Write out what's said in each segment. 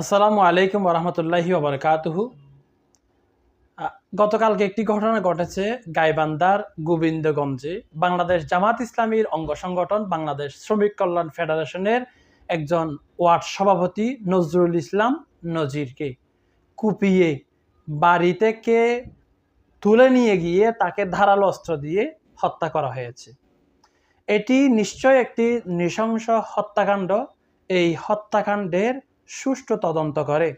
আসসালামু আলাইকুম রহমতুল্লাহি ওবরকাতুহু। গতকালকে একটি ঘটনা ঘটেছে গাইবান্দার গোবিন্দগঞ্জে। বাংলাদেশ জামাত ইসলামীর অঙ্গ সংগঠন বাংলাদেশ শ্রমিক কল্যাণ ফেডারেশনের একজন ওয়ার্ড সভাপতি নজরুল ইসলাম নজিরকে কুপিয়ে বাড়ি থেকে তুলে নিয়ে গিয়ে তাকে ধারালো অস্ত্র দিয়ে হত্যা করা হয়েছে। এটি নিশ্চয় একটি নৃশংস হত্যাকাণ্ড। এই হত্যাকাণ্ডের সুষ্ঠু তদন্ত করে,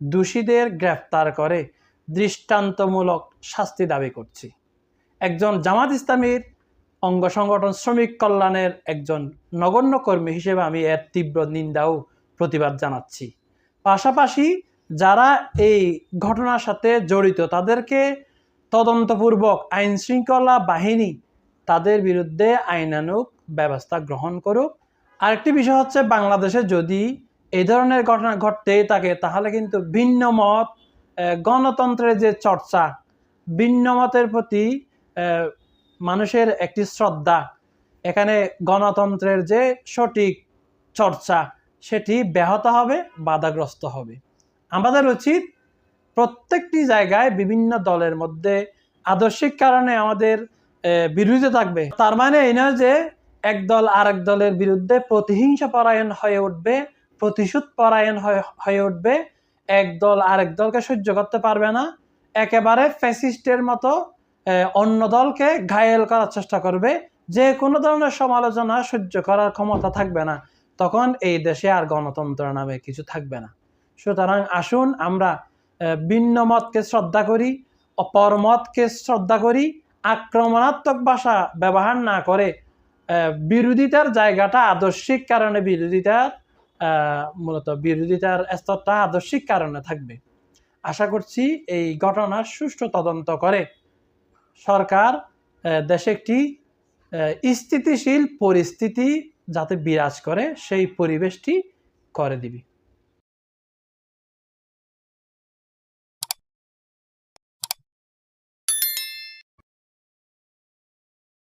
দোষীদের গ্রেফতার করে দৃষ্টান্তমূলক শাস্তি দাবি করছি। একজন জামাত ইসলামীর অঙ্গ সংগঠন শ্রমিক কল্যাণের একজন নগণ্য কর্মী হিসেবে আমি এর তীব্র নিন্দা ও প্রতিবাদ জানাচ্ছি। পাশাপাশি যারা এই ঘটনার সাথে জড়িত, তাদেরকে তদন্তপূর্বক আইন শৃঙ্খলা বাহিনী তাদের বিরুদ্ধে আইনানুগ ব্যবস্থা গ্রহণ করুক। আরেকটি বিষয় হচ্ছে বাংলাদেশে যদি এই ধরনের ঘটনা ঘটতেই থাকে, তাহলে কিন্তু ভিন্ন মত গণতন্ত্রের যে চর্চা, ভিন্ন মতের প্রতি মানুষের একটি শ্রদ্ধা, এখানে গণতন্ত্রের যে সঠিক চর্চা, সেটি ব্যাহত হবে, বাধাগ্রস্ত হবে। আমাদের উচিত প্রত্যেকটি জায়গায় বিভিন্ন দলের মধ্যে আদর্শিক কারণে আমাদের বিরোধিতা থাকবে। তার মানে এই নয় যে এক দল আরেক দলের বিরুদ্ধে প্রতিহিংসা পরায়ণ হয়ে উঠবে প্রতিশোধ পরায়ণ হয়ে- উঠবে। এক দল আরেক দলকে সহ্য করতে পারবে না। একেবারে ফ্যাসিস্টের মতো অন্য দলকে ঘায়েল করার চেষ্টা করবে। যে কোনো ধরনের সমালোচনা সহ্য করার ক্ষমতা থাকবে না। তখন এই দেশে আর গণতন্ত্র নামে কিছু থাকবে না। সুতরাং আসুন আমরা ভিন্ন মতকে শ্রদ্ধা করি, অপর মতকে শ্রদ্ধা করি, আক্রমণাত্মক ভাষা ব্যবহার না করে বিরোধিতার জায়গাটা আদর্শিক কারণে বিরোধিতার মূলত বিরোধিতার স্তরটা আদর্শিক কারণে থাকবে। আশা করছি এই ঘটনার সুষ্ঠু তদন্ত করে সরকার দেশে একটি স্থিতিশীল পরিস্থিতি যাতে বিরাজ করে, সেই পরিবেশটি করে দিবি।